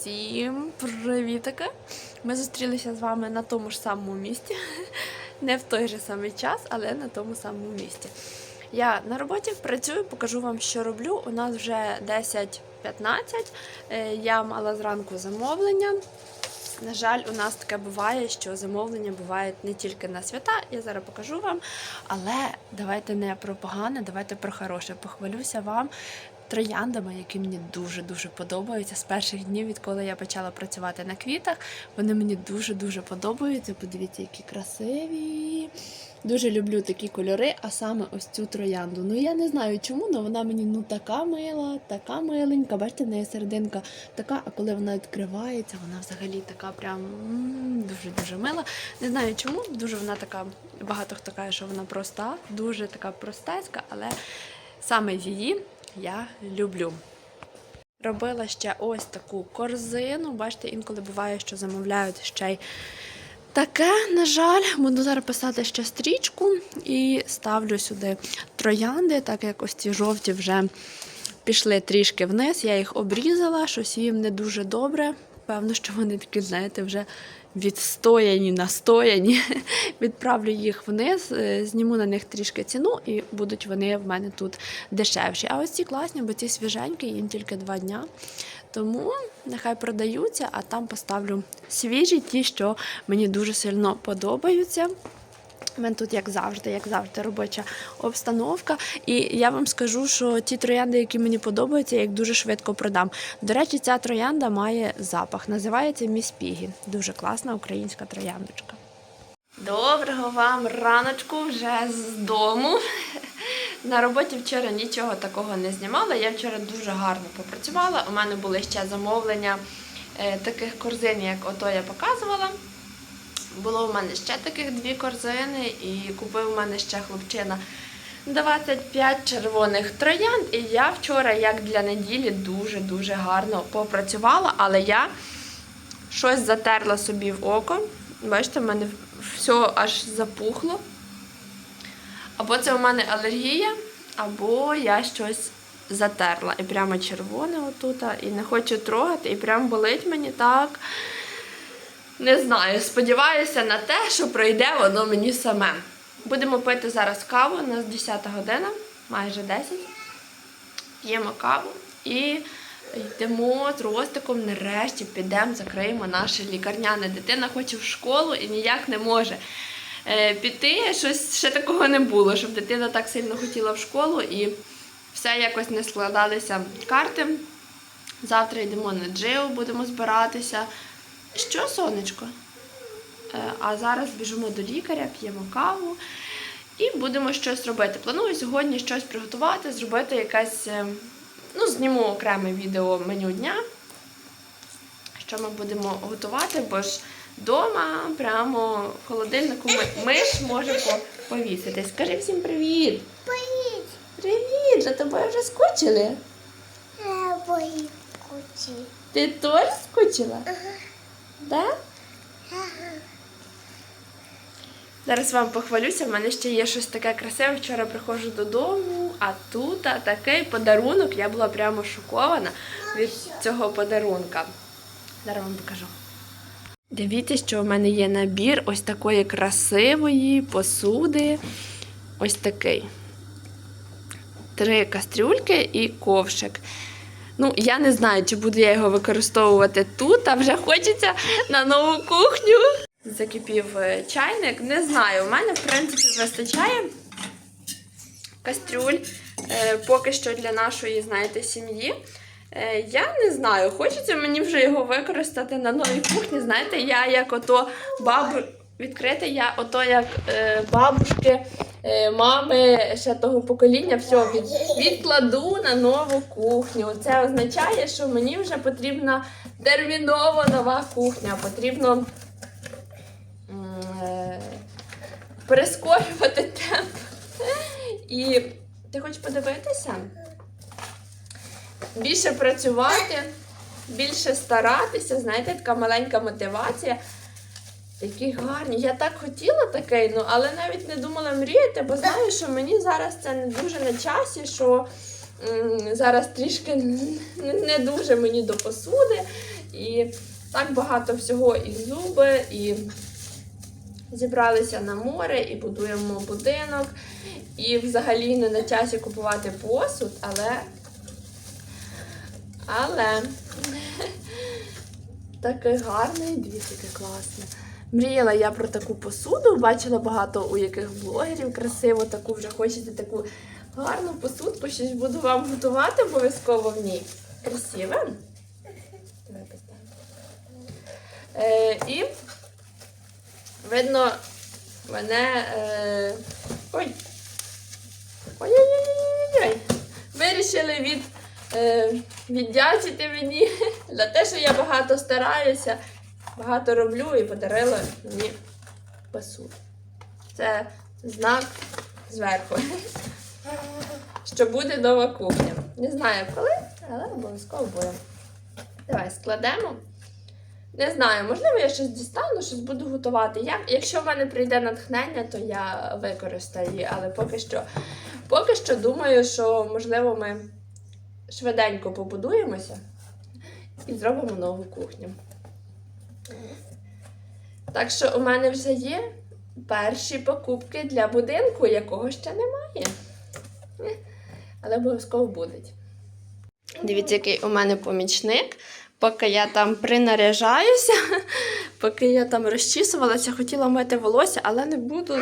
Всім привітики! Ми зустрілися з вами на тому ж самому місці. Не в той же самий час, але на тому самому місці. Я на роботі працюю, покажу вам, що роблю. У нас вже 10.15. Е, Я мала зранку замовлення. На жаль, у нас таке буває, що замовлення бувають не тільки на свята, я зараз покажу вам. Але давайте не про погане, давайте про хороше. Похвалюся вам трояндами, які мені дуже-дуже подобаються. З перших днів, відколи я почала працювати на квітах, вони мені дуже-дуже подобаються. Подивіться, які красиві. Дуже люблю такі кольори, а саме ось цю троянду. Ну я не знаю чому, але вона мені ну така мила, така миленька. Бачите, в неї серединка така, а коли вона відкривається, вона взагалі така прям дуже-дуже мила. Не знаю чому, дуже вона така, багато хто каже, що вона проста, дуже така простецька, але саме її я люблю. Робила ще ось таку корзину. Бачите, інколи буває, що замовляють ще й таке, на жаль, буду зараз писати ще стрічку і ставлю сюди троянди, так як ось ці жовті вже пішли трішки вниз. Я їх обрізала, щось їм не дуже добре. Певно, що вони такі, знаєте, вже відстояні, настояні. Відправлю їх вниз, е, зніму на них трішки ціну, і будуть вони в мене тут дешевші. А ось ці класні, бо ці свіженькі, їм тільки два дня. Тому нехай продаються, а там поставлю свіжі, ті, що мені дуже сильно подобаються. У мене тут, як завжди, як завжди, робоча обстановка. І я вам скажу, що ті троянди, які мені подобаються, я їх дуже швидко продам. До речі, ця троянда має запах. Називається Міс Пігі. Дуже класна українська трояндочка. Доброго вам раночку вже з дому. На роботі вчора нічого такого не знімала. Я вчора дуже гарно попрацювала. У мене були ще замовлення е, таких корзин, як ото я показувала. Було у мене ще таких дві корзини, і купив у мене ще хлопчина 25 червоних троянд. І я вчора, як для неділі, дуже-дуже гарно попрацювала, але я щось затерла собі в око. Бачите, в мене все аж запухло. Або це у мене алергія, або я щось затерла. І прямо червоне отут, і не хочу трогати, і прямо болить мені так. Не знаю, сподіваюся на те, що пройде воно мені саме. Будемо пити зараз каву, у нас 10 година, майже 10. П'ємо каву і йдемо з Ростиком, нарешті підемо, закриємо наше лікарняне. Дитина хоче в школу і ніяк не може е, піти. Щось ще такого не було, щоб дитина так сильно хотіла в школу і все якось не складалися карти. Завтра йдемо на джиу, будемо збиратися. Що, сонечко? Е, А зараз біжимо до лікаря, п'ємо каву і будемо щось робити. Планую сьогодні щось приготувати, зробити якесь, е, ну, зніму окреме відео меню дня, що ми будемо готувати, бо ж вдома, прямо в холодильнику ми, миш може по- повісити. Скажи всім привіт! Привіт, Привіт! За тобою вже скучили? я бої куті. Ти теж скучила? Да? Зараз вам похвалюся, в мене ще є щось таке красиве. Вчора приходжу додому, а тут а, такий подарунок. Я була прямо шокована від цього подарунка. Зараз вам покажу. Дивіться, що в мене є набір ось такої красивої посуди. Ось такий. Три кастрюльки і ковшик. Ну, я не знаю, чи буду я його використовувати тут, а вже хочеться на нову кухню. Закипів е, чайник. Не знаю, у мене, в принципі, вистачає кастрюль е, поки що для нашої, знаєте, сім'ї. Е, Я не знаю, хочеться мені вже його використати на новій кухні. Знаєте, я як ото бабу відкрити, я ото як е, бабушки, мами ще того покоління, все від, відкладу на нову кухню. Це означає, що мені вже потрібна терміново нова кухня. Потрібно е, прискорювати темп. І ти хочеш подивитися? Більше працювати, більше старатися, знаєте, така маленька мотивація. Які гарні. Я так хотіла такий, ну але навіть не думала мріяти, бо знаю, що мені зараз це не дуже на часі, що м, зараз трішки не дуже мені до посуди. І так багато всього і зуби, і зібралися на море, і будуємо будинок. І взагалі не на часі купувати посуд, але. Але такий гарний, дивіться, яке класне. Мріяла я про таку посуду, бачила багато у яких блогерів красиво таку вже хочете таку гарну посудку, щось буду вам готувати обов'язково в ній. Красиве. Е, і видно, мене. Е, ой. Ой-ой-ой-ой-ой. Вирішили від, е, віддячити мені за те, що я багато стараюся, багато роблю і подарили мені посуду. Це знак зверху. Що буде нова кухня. Не знаю коли, але обов'язково буде. Давай складемо. Не знаю, можливо, я щось дістану, щось буду готувати. Я, якщо в мене прийде натхнення, то я використаю її, але поки що, поки що думаю, що можливо ми швиденько побудуємося і зробимо нову кухню. Так що у мене вже є перші покупки для будинку, якого ще немає. Але обов'язково будуть. Дивіться, який у мене помічник. Поки я там принаряжаюся, поки я там розчісувалася, хотіла мити волосся, але не буду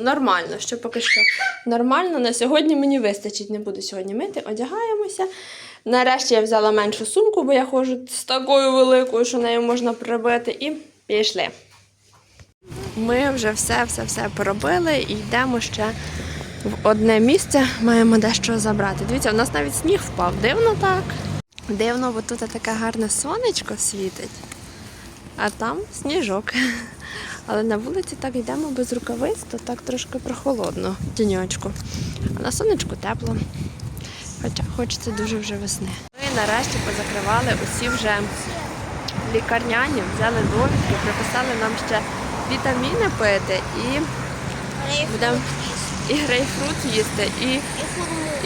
нормально. Що поки що нормально. На сьогодні мені вистачить, не буду сьогодні мити, одягаємося. Нарешті я взяла меншу сумку, бо я ходжу з такою великою, що нею можна прибити, і пішли. Ми вже все-все-все поробили і йдемо ще в одне місце, маємо дещо забрати. Дивіться, у нас навіть сніг впав. Дивно так. Дивно, бо тут таке гарне сонечко світить, а там сніжок. Але на вулиці так йдемо без рукавиць, то так трошки прохолодно, тіньочку. А на сонечку тепло. Хоча хочеться дуже вже весни. Ми нарешті позакривали усі вже лікарняні, взяли довідки, приписали нам ще вітаміни пити і будемо і грейпфрут їсти, і,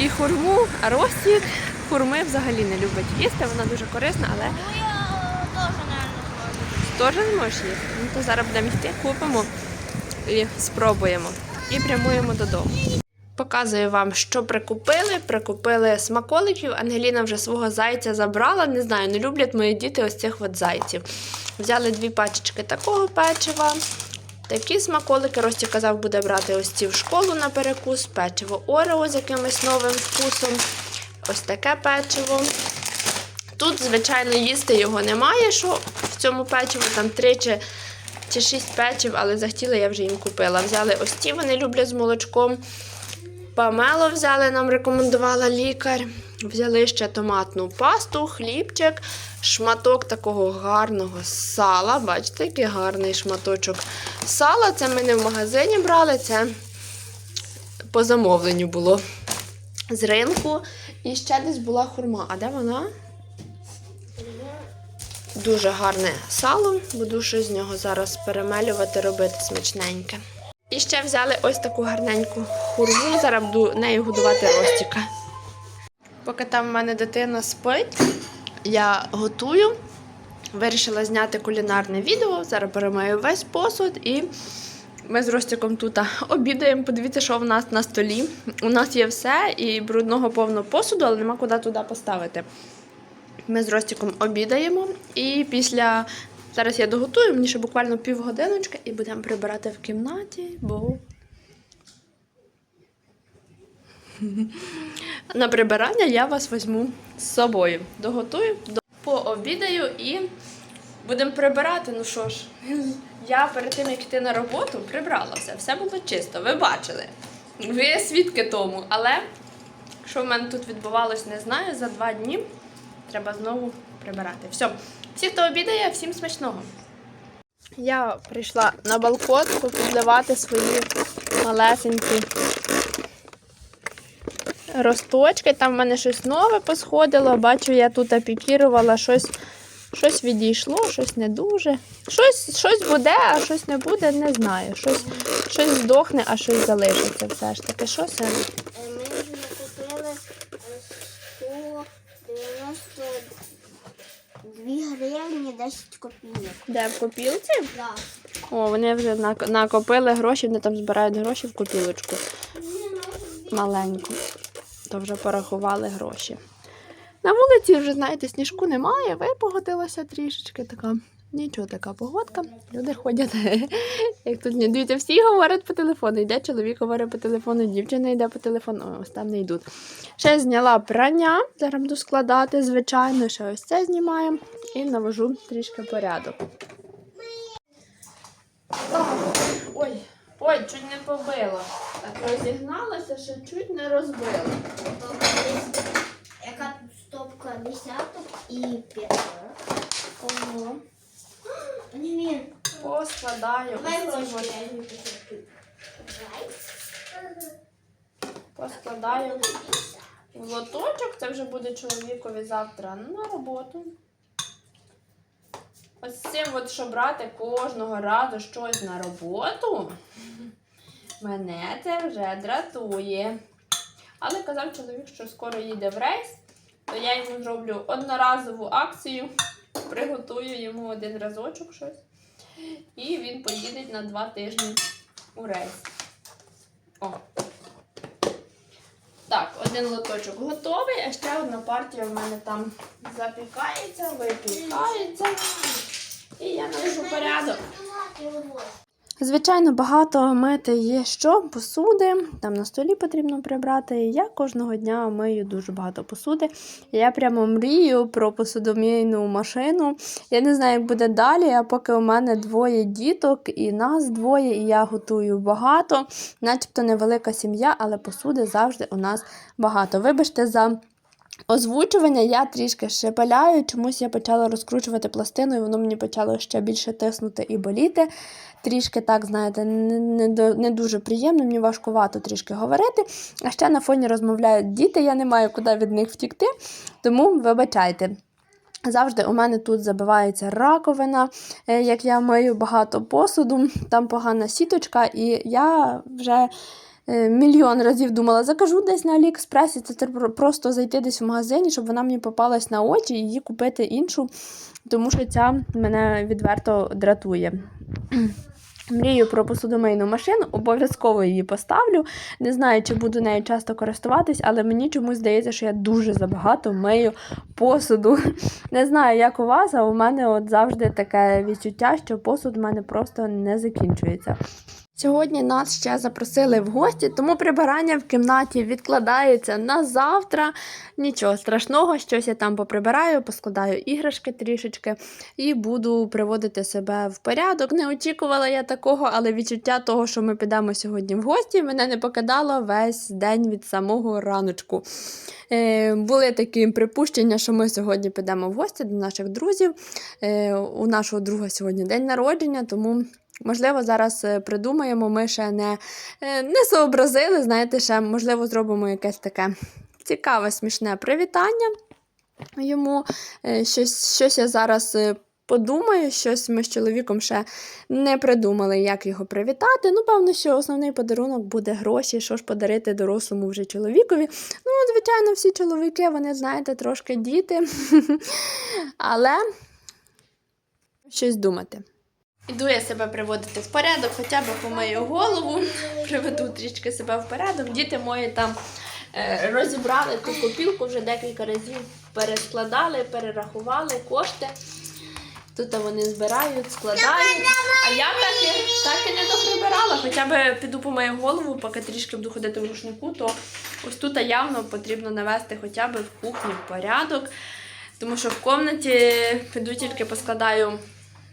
і хурму, а Ростік хурми взагалі не любить їсти, вона дуже корисна, але теж не можеш їсти. Ну то зараз будемо йти, купимо і спробуємо. І прямуємо додому. Показую вам, що прикупили. Прикупили смаколиків. Ангеліна вже свого зайця забрала. Не знаю, не люблять мої діти ось цих от зайців. Взяли дві пачечки такого печива. Такі смаколики Рості казав, буде брати ось ці в школу на перекус, печиво Орео з якимось новим вкусом. Ось таке печиво. Тут, звичайно, їсти його немає, що в цьому печиві там три чи, чи шість печив, але захотіла, я вже їм купила. Взяли ось ті, вони люблять з молочком. Памело взяли, нам рекомендувала лікар. Взяли ще томатну пасту, хлібчик, шматок такого гарного сала. Бачите, який гарний шматочок сала. Це ми не в магазині брали, це по замовленню було з ринку. І ще десь була хурма. А де вона? Дуже гарне сало. Буду щось з нього зараз перемелювати, робити смачненьке. І ще взяли ось таку гарненьку хурму. Зараз буду нею годувати Ростіка. Поки там в мене дитина спить, я готую. Вирішила зняти кулінарне відео. Зараз перемию весь посуд і ми з Ростіком тут обідаємо. Подивіться, що в нас на столі. У нас є все і брудного повно посуду, але нема куди туди поставити. Ми з Ростіком обідаємо і після. Зараз я доготую, мені ще буквально півгодиночки і будемо прибирати в кімнаті, бо на прибирання я вас візьму з собою. Доготую, до- пообідаю і будемо прибирати. Ну що ж, я перед тим, як йти на роботу, прибрала все. Все було чисто, ви бачили. Ви свідки тому. Але що в мене тут відбувалось, не знаю. За два дні треба знову прибирати. Все. Всі, хто обідає, всім смачного. Я прийшла на балкон попідливати свої малесенькі росточки. Там в мене щось нове посходило. Бачу, я тут апікірувала щось. Щось відійшло, щось не дуже. Щось, щось буде, а щось не буде, не знаю. Щось, щось здохне, а щось залишиться все ж таки. Що це? Е, Ми вже накупили 192 гривні 10 копійок. Де в копілці? Да. О, вони вже накопили гроші, вони там збирають гроші в копілочку маленьку. То вже порахували гроші. На вулиці вже, знаєте, сніжку немає, випогодилося трішечки така. Нічого така погодка. Люди ходять. Як тут не дивіться, всі говорять по телефону. Йде чоловік говорить по телефону, дівчина йде по телефону, О, ось там не йдуть. Ще зняла прання, зараз буду складати, звичайно, ще ось це знімаємо і навожу трішки порядок. Ой, ой, чуть не побила. Так розігналася, що чуть не розбила. Яка тут стопка десяток і п'яток. Ого. Поскладаю. Ось ці от-. Поскладаю в лоточок. Це вже буде чоловікові завтра на роботу. Ось цим, от, що брати кожного разу щось на роботу, мене це вже дратує. Але казав чоловік, що скоро їде в рейс, то я йому зроблю одноразову акцію, приготую йому один разочок щось. І він поїде на два тижні у рейс. О. Так, один лоточок готовий, а ще одна партія в мене там запікається, випікається. І я навожу порядок. Звичайно, багато мити є що, посуди. Там на столі потрібно прибрати. Я кожного дня мию дуже багато посуди. Я прямо мрію про посудомійну машину. Я не знаю, як буде далі, а поки у мене двоє діток і нас двоє, і я готую багато. Начебто невелика сім'я, але посуди завжди у нас багато. Вибачте за. Озвучування я трішки шепеляю, чомусь я почала розкручувати пластину, і воно мені почало ще більше тиснути і боліти. Трішки так, знаєте, не, не, не дуже приємно, мені важкувато трішки говорити. А ще на фоні розмовляють діти, я не маю куди від них втікти, тому вибачайте. Завжди у мене тут забивається раковина, е, як я мию багато посуду, там погана сіточка, і я вже мільйон разів думала, закажу десь на Аліекспресі, це просто зайти десь в магазині, щоб вона мені попалась на очі і її купити іншу, тому що ця мене відверто дратує. Мрію про посудомийну машину, обов'язково її поставлю. Не знаю, чи буду нею часто користуватись, але мені чомусь здається, що я дуже забагато мию посуду. Не знаю, як у вас, а у мене от завжди таке відчуття, що посуд в мене просто не закінчується. Сьогодні нас ще запросили в гості, тому прибирання в кімнаті відкладається на завтра. Нічого страшного, щось я там поприбираю, поскладаю іграшки трішечки і буду приводити себе в порядок. Не очікувала я такого, але відчуття того, що ми підемо сьогодні в гості, мене не покидало весь день від самого раночку. Е, були такі припущення, що ми сьогодні підемо в гості до наших друзів. Е, у нашого друга сьогодні день народження, тому. Можливо, зараз е, придумаємо, ми ще не, е, не сообразили, знаєте, ще, можливо, зробимо якесь таке цікаве, смішне привітання йому. Е, Щось, щось я зараз подумаю, щось ми з чоловіком ще не придумали, як його привітати. Ну, певно, що основний подарунок буде гроші, що ж подарити дорослому вже чоловікові. Ну, звичайно, всі чоловіки, вони, знаєте, трошки діти. Але щось думати. Іду я себе приводити в порядок, хоча б помию голову, приведу трішки себе в порядок. Діти мої там е, розібрали ту копілку, вже декілька разів перескладали, перерахували кошти. Тут вони збирають, складають. А я так і, так і не доприбирала. Хоча б піду помию голову, поки трішки буду ходити в рушнику, то ось тут явно потрібно навести хоча б в кухні в порядок. Тому що в кімнаті піду тільки поскладаю.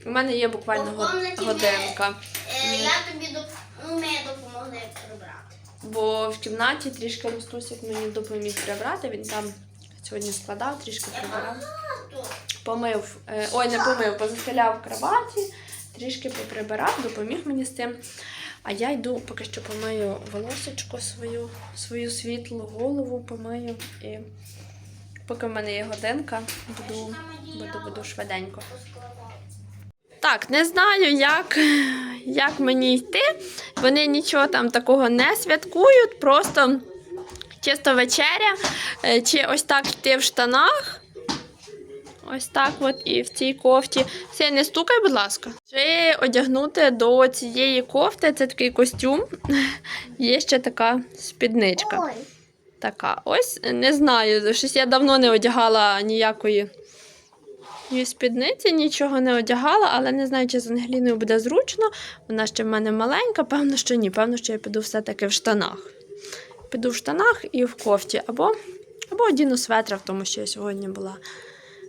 У мене є буквально В комнаті годинка. Е, Я тобі доп... ну, ми допомогли прибрати. Бо в кімнаті трішки Рустусик мені допоміг прибрати. Він там сьогодні складав, трішки прибирав. Помив, е, ой, не помив, позастеляв кроваті, трішки поприбирав, допоміг мені з цим. А я йду поки що помию волосечко свою, свою світлу голову помию. І поки в мене є годинка, буду, буду, буду швиденько. Так, не знаю, як, як мені йти. Вони нічого там такого не святкують, просто чисто вечеря. Е, Чи ось так йти в штанах. Ось так от і в цій кофті. Все, не стукай, будь ласка. Ще одягнути до цієї кофти, це такий костюм. Є ще така спідничка. Ой. Така. Ось не знаю. Щось я давно не одягала ніякої ні спідниці, нічого не одягала, але не знаю, чи з Ангеліною буде зручно. Вона ще в мене маленька, певно, що ні. Певно, що я піду все-таки в штанах. Піду в штанах і в кофті. Або, або одіну светра, в тому, що я сьогодні була.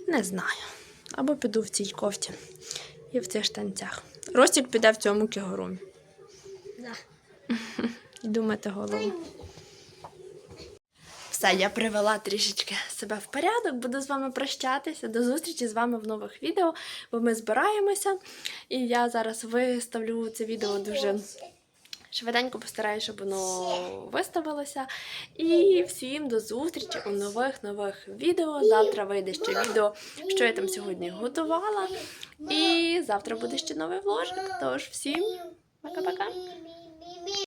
Не знаю. Або піду в цій кофті і в цих штанцях. Ростік піде в цьому кігурумі. Да. Думати голову. Все, я привела трішечки себе в порядок, буду з вами прощатися. До зустрічі з вами в нових відео, бо ми збираємося. І я зараз виставлю це відео дуже швиденько постараюся, щоб воно виставилося. І всім до зустрічі у нових нових відео. Завтра вийде ще відео, що я там сьогодні готувала. І завтра буде ще новий вложик. Тож всім пока-пока.